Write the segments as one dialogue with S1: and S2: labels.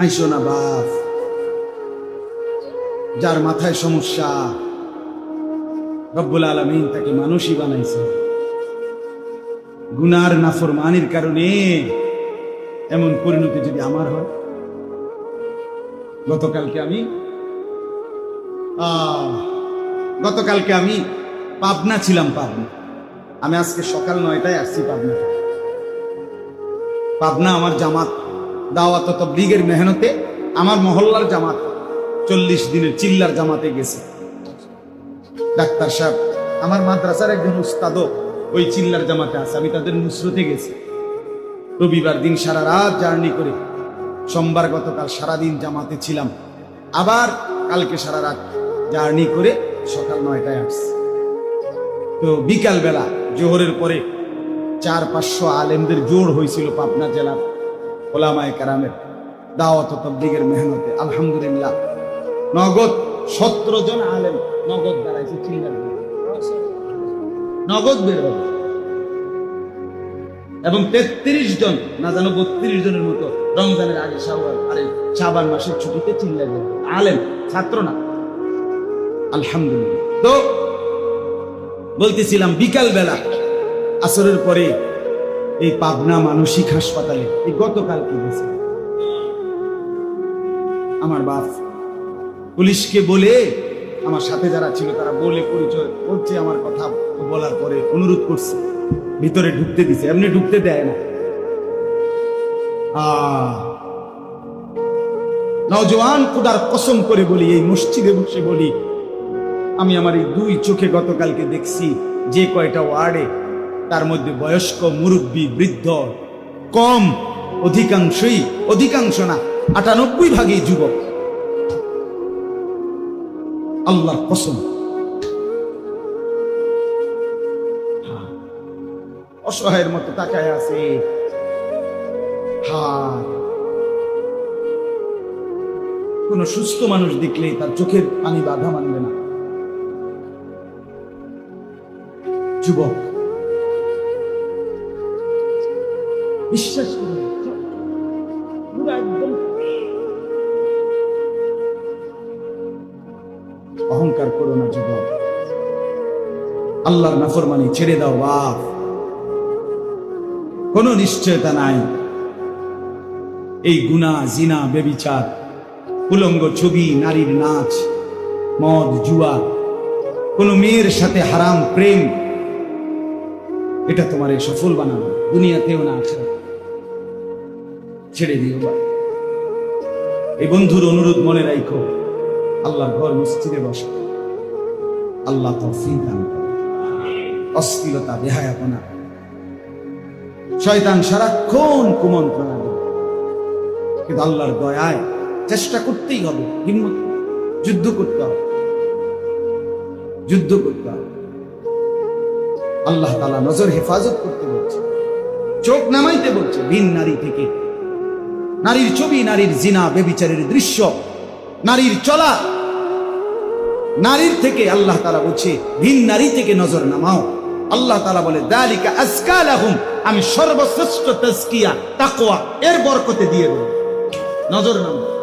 S1: আইসো না বাপ। যার মাথায় সমস্যা, রব্বুল আলমিন তাকে মানুষই বানাইছে। গুনার নাফরমানির কারণে এমন পরিণতি যদি আমার হয়, গতকালকে আমি গতকালকে আমি পাবনা ছিলাম পাবনা। আমি আজকে সকাল নয়টায় আসছি পাবনা পাবনা আমার জামাত দাওয়াত তবলিগের মেহনতে আমার মহল্লার জামাত চল্লিশ দিনের চিল্লার জামাতে গেছে। ডাক্তার সাহেব, আমার মাদ্রাসার একজন উস্তাদও ওই চিল্লার জামাতে আছে, আমি তাদের নুসরতে গেছি। রবিবার দিন সারা রাত জার্নি করে সোমবার গতকাল সারাদিন জামাতে ছিলাম। আবার কালকে সারা রাত জার্নি করে সকাল নয়টায় আসছি। তো বিকালবেলা জোহরের পরে চার পাঁচশো আলেমদের জোর হয়েছিল পাবনা জেলার ওলামায় কারামের দাওয়াত ও তবলিগের মেহনতে, আলহামদুলিল্লাহ। নগদ সতেরো জন আলেম নগদ দাঁড়াইছে চিল্লার নগদ বের হবে। এবং তেত্রিশ জন, না জানো বত্রিশ জনের মতো রমজানের আগে শাওয়াল, আরে শাবান মাসের ছুটিতে চিল্লা যাবে আলেম, ছাত্র না। আলহামদুলিল্লাহ। তো বলতেছিলাম বিকাল বেলা আসরের পরে এই পাবনা মানসিক হাসপাতালে। এই গতকাল কি গেছে। আমার বাপ পুলিশকে বলে, আমার সাথে যারা ছিল তারা বলে পরিচয় বলছে আমার কথা বলার পরে অনুরোধ করছে। ভিতরে ঢুকতে দিছে, এমনি ঢুকতে দেয় না। নওজোয়ান খুদার কসম করে বলি, এই মসজিদে বসে বলি, আমি আমার এই দুই চোখে গতকালকে দেখছি যে কয়টা ওয়ার্ডে তার মধ্যে বয়স্ক মুরব্বী বৃদ্ধ কম অধিকাংশই অধিকাংশ না আটানব্বই ভাগই যুবক। আল্লাহর কসম। হ্যাঁ, অসহায়ের মতো তাকায় আছে। হায় কোন সুস্থ মানুষ দেখলে তার চোখের পানি বাধা মানবে না। যুবক বিশ্বাস করুন একদম অহংকার করো না যুবক। আল্লাহর নাফরমানি ছেড়ে দাও, বাপ। কোনো নিশ্চয়তা নাই। এই গুনাহ জিনা, বেবিচার, উলঙ্গ ছবি, নারীর নাচ, মদ, জুয়া, কোন মেয়ের সাথে হারাম প্রেম, এটা তোমার সফল বানাবে দুনিয়াতেও না আছে ছেড়ে দিও বা এই বন্ধুর অনুরোধ মনে রাখো আল্লাহর ঘর মসজিদে বসো আল্লাহ তৌফিক দান অস্থিরতা, বেহায়াপনা। শয়তান সারাক্ষণ কুমন্ত্রণা দেবে। কিন্তু আল্লাহর দয়ায় চেষ্টা করতেই হবে, হিম্মত যুদ্ধ করতে হবে। যুদ্ধ করতে হবে। আল্লাহ তালা নজর হেফাজত করতে বলছে। চোখ নামাইতে বলছে, ভিন নারী থেকে। নারীর ছবি, নারীর জিনা বেবিচারের দৃশ্য, নারীর চলা। নারীর থেকে আল্লাহ তালা বলছে, ভিন নারী থেকে নজর নামাও। আল্লাহ তালা বলে, দালিকা আজকাল আমি সর্বশ্রেষ্ঠ তাজকিয়া, তাকওয়া, এর বরকতে দিয়ে দেব। নজর নামাও।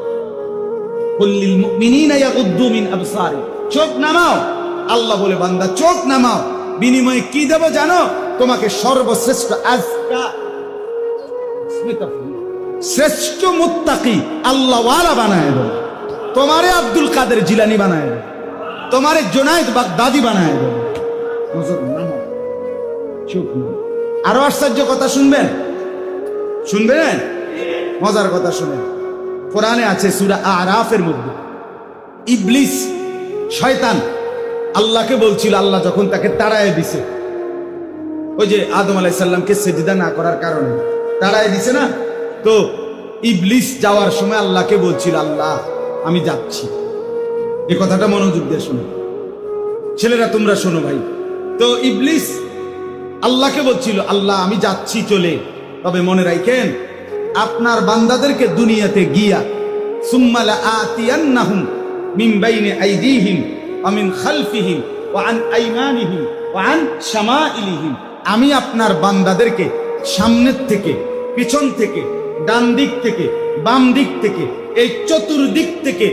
S1: চোখ নামাও। আল্লাহ বলে, বান্দা, চোখ নামাও। বিনিময়ে কি দেব জানো? তোমাকে সর্বশ্রেষ্ঠ আজকা শ্রেষ্ঠ মুত্তাকি আল্লাহ ওয়ালা বানায় দেব। তোমারে আব্দুল কাদের জিলানি বানায় দেব। তোমারে জোনায়েদ বাগদাদি বানায় দেব। আরও আশ্চর্য কথা শুনবেন? শুনবেন? মজার কথা শুনেন। কোরআনে আছে সুরা আরাফের মধ্যে। ইবলিস, শয়তান আল্লাহকে বলছিল, আল্লাহ যখন তাকে তাড়ায় দিছে। ওই যে আদম আলাইসাল্লামকে সেজিদা না করার কারণে। তাড়ায় দিছে না? তো ইবলিস যাওয়ার সময় আল্লাহকে বলছিল, আল্লাহ, আমি যাচ্ছি। এ কথাটা মনোযোগ দিয়ে শোনো। ছেলেরা, তোমরা শোনো ভাই। তো ইবলিস আল্লাহকে বলছিল, আল্লাহ, আমি যাচ্ছি চলে। তবে মনে রাখেন আপনার বান্দাদেরকে দুনিয়াতে গিয়া সুম্মালা বাইনে আইদিহিম ওয়া খালফিহিম ওয়া আন আইমানিহিম ওয়া আন শামাইলিহিম। আমি আপনার বান্দাদেরকে সামনের থেকে, পিছন থেকে ডান দিক থেকে, বাম দিক থেকে, এই চতুর্দিক থেকে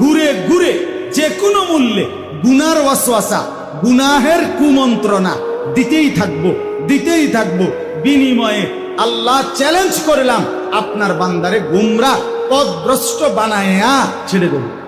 S1: ঘুরে ঘুরে যে কোনো মূল্যে গুনার ওয়াসওয়াসা, গুনাহের কুমন্ত্রণা দিতেই থাকব দিতেই থাকব। বিনিময়ে আল্লাহ চ্যালেঞ্জ করলাম, আপনার বান্দারে গুমরা পদভ্রষ্ট বানায়া ছেড়ে দেবো।